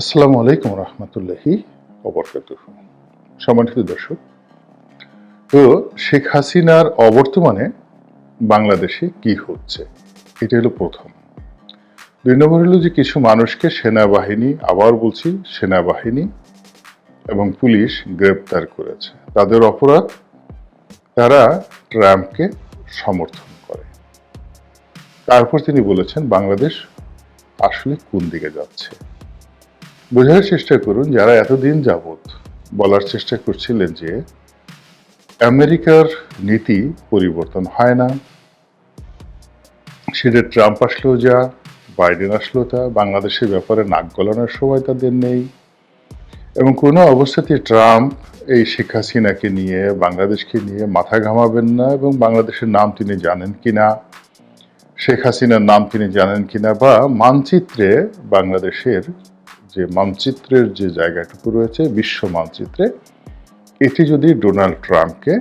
আসসালামু আলাইকুম রহমতুল্লাহি অবরকাত সম্মানিত দর্শক, তো শেখ হাসিনার অবর্তমানে বাংলাদেশে কি হচ্ছে? এটা হলো প্রথম। দুই নম্বর হলো যে কিছু মানুষকে সেনাবাহিনী, আবার বলছি সেনাবাহিনী এবং পুলিশ গ্রেপ্তার করেছে। তাদের অপরাধ, তারা ট্রাম্পকে সমর্থন করে। তারপর তিনি বলেছেন, বাংলাদেশ আসলে কোন দিকে যাচ্ছে? বোঝার চেষ্টা করুন যারা এতদিন যাবৎ বলার চেষ্টা করছিলেন যে আমেরিকার নীতি পরিবর্তন হয় না, সেটা ট্রাম্প আসলেও যা, বাইডেন আসলেও তা, বাংলাদেশের ব্যাপারে নাক গলানোর সময় তাদের নেই এবং কোনো অবস্থাতে ট্রাম্প এই শেখ হাসিনাকে নিয়ে, বাংলাদেশকে নিয়ে মাথা ঘামাবেন না এবং বাংলাদেশের নাম তিনি জানেন কিনা, শেখ হাসিনার নাম তিনি জানেন কিনা বা মানচিত্রে বাংলাদেশের যে মানচিত্রের যে জায়গাটুকু রয়েছে, বিশ্ব মানচিত্রে, এটি যদি ডোনাল্ড ট্রাম্পকে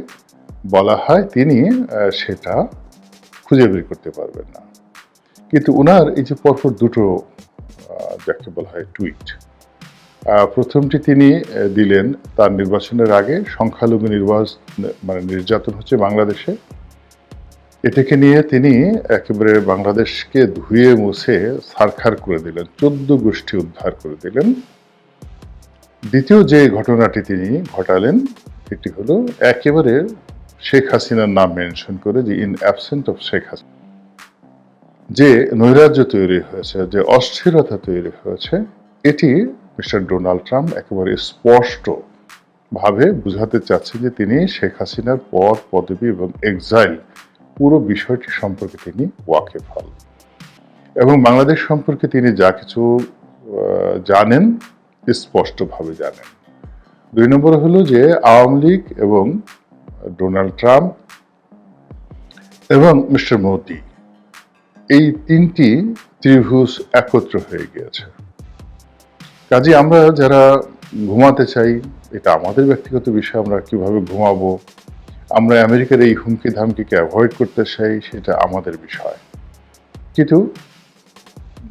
বলা হয়, তিনি সেটা খুঁজে বের করতে পারবেন না। কিন্তু ওনার এই যে পরপর দুটো যাকে বলা হয় টুইট প্রথমটি তিনি দিলেন তার নির্বাচনের আগে, সংখ্যালঘু নির্বাচন মানে নির্যাতন হচ্ছে বাংলাদেশে। এটাকে নিয়ে তিনি একেবারে বাংলাদেশকে ধুয়ে মুছে সারখার করে দিলেন, চোদ্দ গোষ্ঠী উদ্ধার করে দিলেন। দ্বিতীয় যে ঘটনাটি তিনি ঘটালেন, এটি হলো একেবারে শেখ হাসিনার নাম মেনশন করে যে in absent of Sheikh Hasina, যে নৈরাজ্য তৈরি হয়েছে, যে অস্থিরতা তৈরি হয়েছে, এটি মিস্টার ডোনাল্ড ট্রাম্প একেবারে স্পষ্ট ভাবে বুঝাতে চাচ্ছেন যে তিনি শেখ হাসিনার পদ পদবি এবং এক্সাইল পুরো বিষয়টি সম্পর্কে তিনি ওয়াকেফাল এবং বাংলাদেশ সম্পর্কে তিনি যা কিছু জানেন স্পষ্টভাবে জানেন। দুই নম্বর হলো যে আওয়ামী লীগ এবং ডোনাল্ড ট্রাম্প এবং মিস্টার মোদি, এই তিনটি ত্রিভুজ একত্র হয়ে গিয়েছে। কাজে আমরা যারা ঘুমাতে চাই, এটা আমাদের ব্যক্তিগত বিষয়, আমরা কীভাবে ঘুমাবো আমরা আমেরিকার এই হুমকি ধামকিকে অ্যাভয়েড করতে চাই, সেটা আমাদের বিষয়। কিন্তু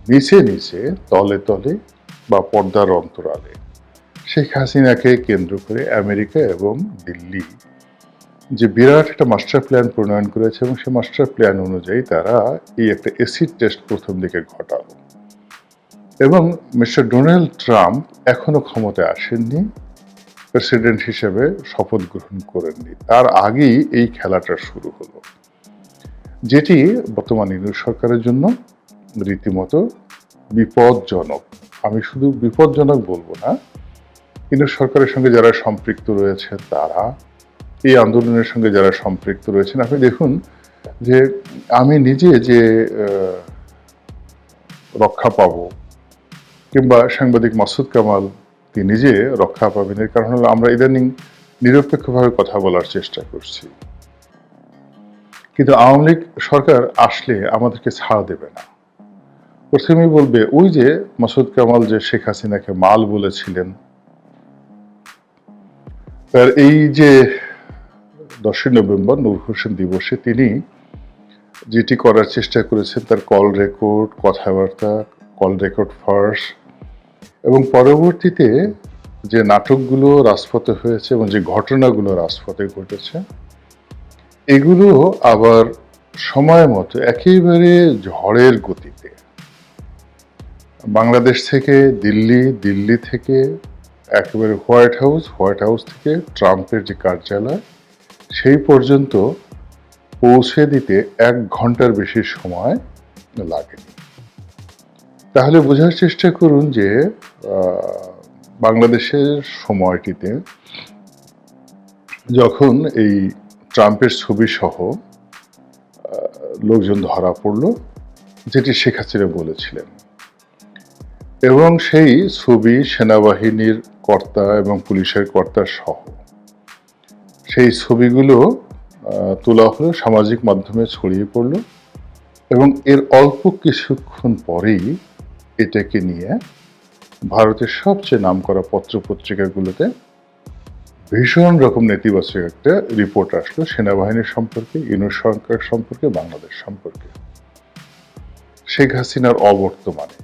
নিচে নিচে, তলে তলে বা পর্দার অন্তরালে, শেখ হাসিনাকে কেন্দ্র করে আমেরিকা এবং দিল্লি যে বিরাট একটা মাস্টার প্ল্যান প্রণয়ন করেছে এবং সেই মাস্টার প্ল্যান অনুযায়ী তারা এই একটা এসিড টেস্ট প্রথম দিকে ঘটালো। এবং মিস্টার ডোনাল্ড ট্রাম্প এখনও ক্ষমতায় আসেননি। প্রেসিডেন্ট হিসেবে শপথ গ্রহণ করেননি। তার আগেই এই খেলাটা শুরু হলো। যেটি বর্তমান ইউনিট সরকারের জন্য রীতিমতো বিপজ্জনক। আমি শুধু বিপজ্জনক বলব না ইউনিট সরকারের সঙ্গে যারা সম্পৃক্ত রয়েছে তারা, এই আন্দোলনের সঙ্গে যারা সম্পৃক্ত রয়েছেন, আপনি দেখুন যে আমি নিজে যে রক্ষা পাবো, কিংবা সাংবাদিক মাসুদ কামাল তিনি নিজে রক্ষা পাবেন। এর কারণ হলো আমরা ইদানিং নিরপেক্ষভাবে কথা বলার চেষ্টা করছি। কিন্তু আওয়ামী লীগ সরকার আসলে আমাদেরকে ছাড় দেবে না। প্রথমেই বলবে, ওই যে মাসুদ কামাল, যে শেখ হাসিনাকে মাল বলেছিলেন। তার এই যে দশই নভেম্বর নূর হোসেন দিবসে তিনি যেটি করার চেষ্টা করেছেন, তার কল রেকর্ড কথাবার্তা কল রেকর্ড ফার্স এবং পরবর্তীতে যে নাটকগুলো রাজপথে হয়েছে এবং যে ঘটনাগুলো রাজপথে ঘটেছে, এগুলো আবার সময় মতো একেবারে ঝড়ের গতিতে। বাংলাদেশ থেকে দিল্লি দিল্লি থেকে একেবারে হোয়াইট হাউস হোয়াইট হাউস থেকে ট্রাম্পের যে কার্যালয়, সেই পর্যন্ত পৌঁছে দিতে এক ঘণ্টার বেশি সময় লাগেনি। তাহলে বোঝার চেষ্টা করুন যে বাংলাদেশের সময়টিতে যখন এই ট্রাম্পের ছবি সহ লোকজন ধরা পড়ল, যেটি শেখ হাসিনা বলেছিলেন। এবং সেই ছবি সেনাবাহিনীর কর্তা এবং পুলিশের কর্তা সহ। সেই ছবিগুলো তোলা হলো, সামাজিক মাধ্যমে ছড়িয়ে পড়ল এবং এর অল্প কিছুক্ষণ পরেই এটাকে নিয়ে ভারতের সবচেয়ে নামকরা পত্র পত্রিকাগুলোতে ভীষণ রকম নেতিবাচক একটা রিপোর্ট আসলো, সেনাবাহিনীর সম্পর্কে, ইউনুস সরকার সম্পর্কে, বাংলাদেশ সম্পর্কে। শেখ হাসিনার অবর্তমানে।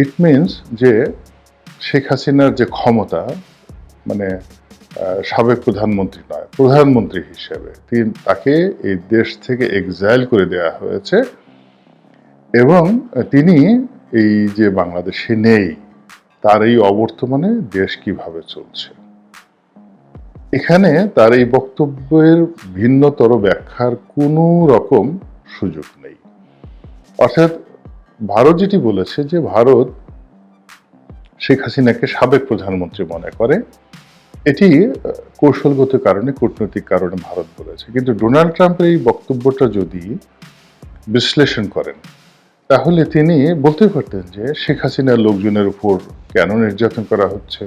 ইট মিনস যে শেখ হাসিনার যে ক্ষমতা মানে সাবেক প্রধানমন্ত্রী নয়, প্রধানমন্ত্রী হিসেবে, তিনি, তাকে এই দেশ থেকে এক্সাইল করে দেওয়া হয়েছে এবং তিনি এই যে বাংলাদেশে নেই, তার এই অবর্তমানে দেশ কীভাবে চলছে? এখানে তার এই বক্তব্যের ভিন্নতর ব্যাখ্যার কোনো রকম সুযোগ নেই। অর্থাৎ ভারত যেটি বলেছে যে ভারত শেখ হাসিনাকে সাবেক প্রধানমন্ত্রী মনে করে, এটি কৌশলগত কারণে, কূটনৈতিক কারণে ভারত বলেছে। কিন্তু ডোনাল্ড ট্রাম্পের এই বক্তব্যটা যদি বিশ্লেষণ করেন তাহলে তিনি বলতে পারতেন যে শেখ হাসিনার লোকজনের উপর কেন নির্যাতন করা হচ্ছে?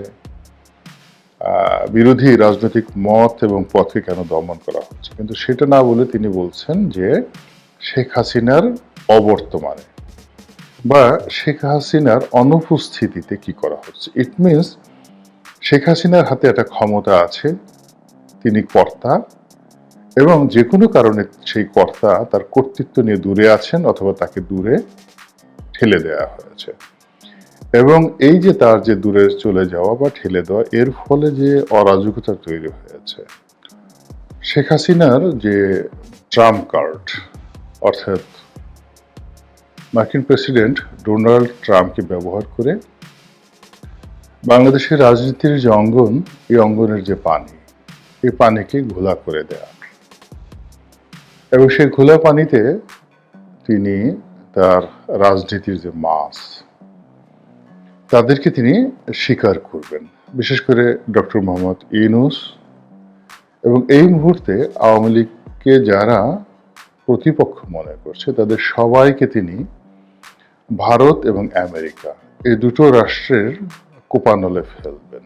বিরোধী রাজনৈতিক মত এবং পথকে কেন দমন করা হচ্ছে? কিন্তু সেটা না বলে তিনি বলছেন যে শেখ হাসিনার অবর্তমানে বা শেখ হাসিনার অনুপস্থিতিতে কি করা হচ্ছে? ইট মিনস শেখ হাসিনার হাতে একটা ক্ষমতা আছে, তিনি কর্তা এবং যে কোনো কারণে সেই কর্তা তার কর্তৃত্ব নিয়ে দূরে আছেন অথবা তাকে দূরে ঠেলে দেওয়া হয়েছে। এবং এই যে তার যে দূরে চলে যাওয়া বা ঠেলে দেওয়া, এর ফলে যে অরাজকতা তৈরি হয়েছে। শেখ হাসিনার যে ট্রাম্প কার্ড, অর্থাৎ মার্কিন প্রেসিডেন্ট ডোনাল্ড ট্রাম্পকে ব্যবহার করে বাংলাদেশের রাজনীতির যে অঙ্গন, এই অঙ্গনের যে পানি, এই পানিকে ঘোলা করে দেয়া। এবং সেই খোলা পানিতে তিনি তার রাজনীতির যে মাস তাদেরকে তিনি স্বীকার করবেন। বিশেষ করে ডক্টর মোহাম্মদ ইউনুস এবং এই মুহূর্তে আওয়ামী লীগকে যারা প্রতিপক্ষ মনে করছে, তাদের সবাইকে তিনি ভারত এবং আমেরিকা, এই দুটো রাষ্ট্রের কোপানলে ফেলবেন।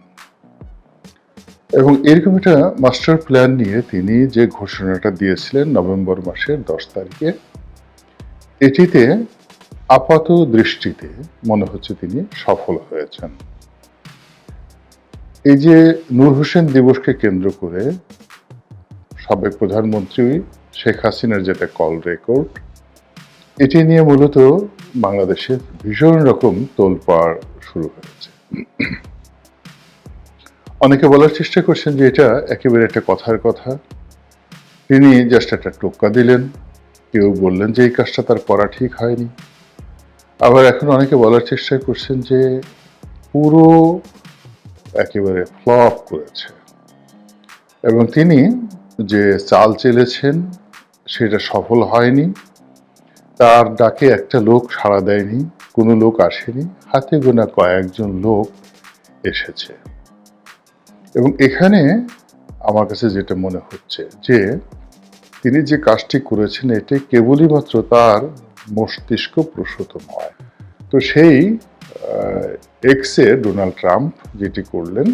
এবং এরকম একটা মাস্টার প্ল্যান নিয়ে তিনি যে ঘোষণাটা দিয়েছিলেন নভেম্বর মাসের দশ তারিখে, এটিতে আপাত দৃষ্টিতে মনে হচ্ছে তিনি সফল হয়েছেন। এই যে নূর হোসেন দিবসকে কেন্দ্র করে সাবেক প্রধানমন্ত্রী শেখ হাসিনার যেটা কল রেকর্ড এটি নিয়ে মূলত বাংলাদেশে ভীষণ রকম তোলপাড় শুরু হয়েছে। অনেকে বলার চেষ্টা করছেন যে এটা একেবারে একটা কথার কথা। তিনি জাস্ট একটা টোক্কা দিলেন। কেউ বললেন যে এই কাজটা তার করা ঠিক হয়নি। আবার এখন অনেকে বলার চেষ্টা করছেন যে পুরো একেবারে ফ্লপ করেছে। এবং তিনি যে চাল চেলেছেন, সেটা সফল হয়নি। তার ডাকে একটা লোক সাড়া দেয়নি, কোনো লোক আসেনি। হাতে গোনা কয়েকজন লোক এসেছে। এবং এখানে আমার কাছে যেটা মনে হচ্ছে যে তিনি যে কাজটি করেছেন, এটি কেবলই মাত্র তার মস্তিষ্ক প্রসূত নয় তো সেই এক্সে ডোনাল্ড ট্রাম্প যেটি করলেন,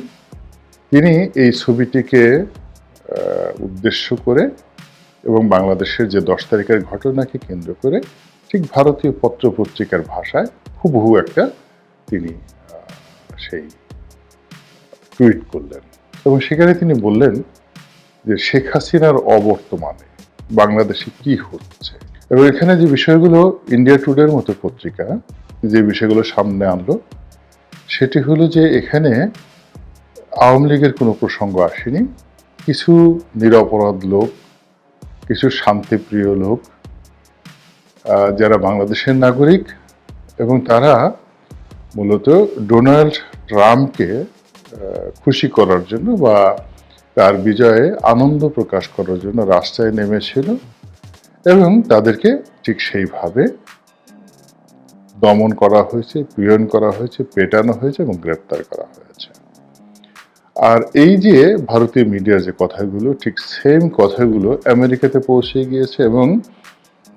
তিনি এই ছবিটিকে উদ্দেশ্য করে এবং বাংলাদেশের যে দশ তারিখের ঘটনাকে কেন্দ্র করে ঠিক ভারতীয় পত্র পত্রিকার ভাষায় হুবহু একটা তিনি সেই টুইট করলেন। এবং সেখানে তিনি বললেন যে শেখ হাসিনার অবর্তমানে বাংলাদেশে কি হচ্ছে? এবং এখানে যে বিষয়গুলো ইন্ডিয়া টুডের মতো পত্রিকা যে বিষয়গুলো সামনে আনলো, সেটি হলো যে এখানে আওয়ামী লীগের কোনো প্রসঙ্গ আসেনি। কিছু নিরপরাধ লোক, কিছু শান্তিপ্রিয় লোক যারা বাংলাদেশের নাগরিক এবং তারা মূলত ডোনাল্ড ট্রাম্পকে খুশি করার জন্য বা তার বিজয়ে আনন্দ প্রকাশ করার জন্য রাস্তায় নেমেছিল এবং তাদেরকে ঠিক সেইভাবে দমন করা হয়েছে, পীড়ন করা হয়েছে, পেটানো হয়েছে এবং গ্রেপ্তার করা হয়েছে। আর এই যে ভারতীয় মিডিয়ার যে কথাগুলো, ঠিক সেম কথাগুলো আমেরিকাতে পৌঁছে গিয়েছে এবং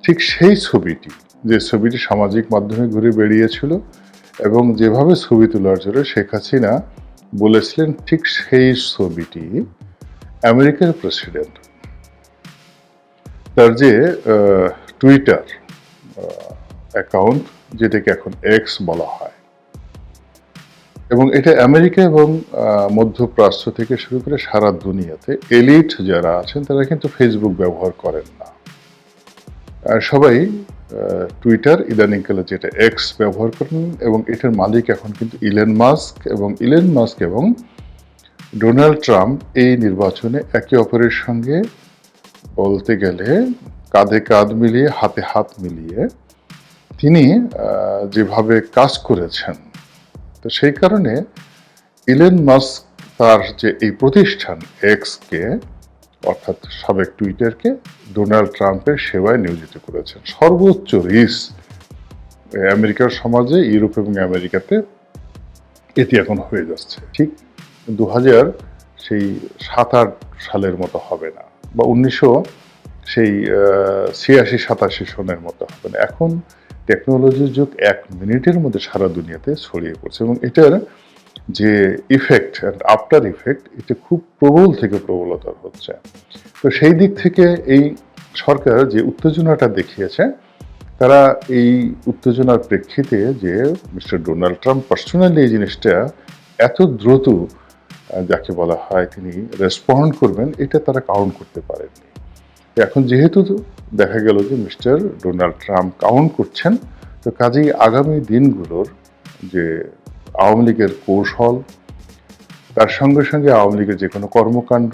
ঠিক সেই ছবিটি, যে ছবিটি সামাজিক মাধ্যমে ঘুরে বেরিয়েছিল এবং যেভাবে ছবি তোলার জন্য শেখ হাসিনা বলেছিলেন, ঠিক সেই ছবিটি আমেরিকার প্রেসিডেন্ট তার যে টুইটার অ্যাকাউন্ট যেটাকে এখন এক্স বলা হয়। এবং এটা আমেরিকা এবং মধ্যপ্রাচ্য থেকে শুরু করে সারা দুনিয়াতে এলিট যারা আছেন, তারা কিন্তু ফেসবুক ব্যবহার করেন না। সবাই টুইটার ইদানিংকালে যেটা এক্স ব্যবহার করেন, এবং এটার মালিক এখন কিন্তু ইলেন মাস্ক এবং ইলেন মাস্ক এবং ডোনাল্ড ট্রাম্প এই নির্বাচনে একে অপরের সঙ্গে বলতে গেলে কাঁধে কাঁধ মিলিয়ে, হাতে হাত মিলিয়ে তিনি যেভাবে কাজ করেছেন, তো সেই কারণে ইলেন মাস্ক তার যে এই প্রতিষ্ঠান এক্সকে অর্থাৎ সাবেক টুইটারকে ডোনাল্ড ট্রাম্পের সেবায় নিয়োজিত করেছেন। সর্বোচ্চ রিস আমেরিকার সমাজে, ইউরোপ এবং আমেরিকাতে এটি এখন হয়ে যাচ্ছে। ঠিক দু হাজার সেই সাত আট সালের মতো হবে না বা উনিশশো সেই ছিয়াশি, সাতাশি সনের মতো হবে না। এখন টেকনোলজির যুগ এক মিনিটের মধ্যে সারা দুনিয়াতে ছড়িয়ে পড়ছে এবং এটার যে ইফেক্ট অ্যান্ড আফটার ইফেক্ট এটা খুব প্রবল থেকে প্রবলতর হচ্ছে। তো সেই দিক থেকে এই সরকার যে উত্তেজনাটা দেখিয়েছে, তারা এই উত্তেজনার প্রেক্ষিতে যে মিস্টার ডোনাল্ড ট্রাম্প পার্সোনালি এই জিনিসটা এত দ্রুত যাকে বলা হয় তিনি রেসপন্ড করবেন, এটা তারা কাউন্ট করতে পারেননি। এখন যেহেতু দেখা গেল যে মিস্টার ডোনাল্ড ট্রাম্প কাউন্ট করছেন, তো কাজেই আগামী দিনগুলোর যে আওয়ামী লীগের কৌশল, তার সঙ্গে সঙ্গে আওয়ামী লীগের যে কোনো কর্মকাণ্ড,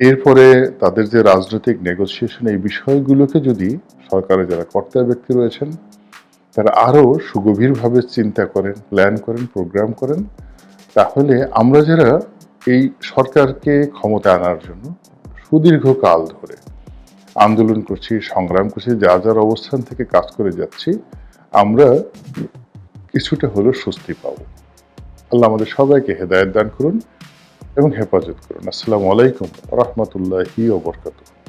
এরপরে তাদের যে রাজনৈতিক নেগোসিয়েশন এই বিষয়গুলোকে যদি সরকারের যারা কর্তা ব্যক্তি রয়েছেন, তারা আরও সুগভীরভাবে চিন্তা করেন প্ল্যান করেন প্রোগ্রাম করেন, তাহলে আমরা যারা এই সরকারকে ক্ষমতা আনার জন্য সুদীর্ঘকাল ধরে আন্দোলন করছি, সংগ্রাম করছি, যার যার অবস্থান থেকে কাজ করে যাচ্ছি, আমরা কিছুটা হলেও স্বস্তি পাবো। আল্লাহ আমাদের সবাইকে হেদায়ত দান করুন এবং হেফাজত করুন। আসসালামু আলাইকুম রহমতুল্লাহি ওবরকাতুহ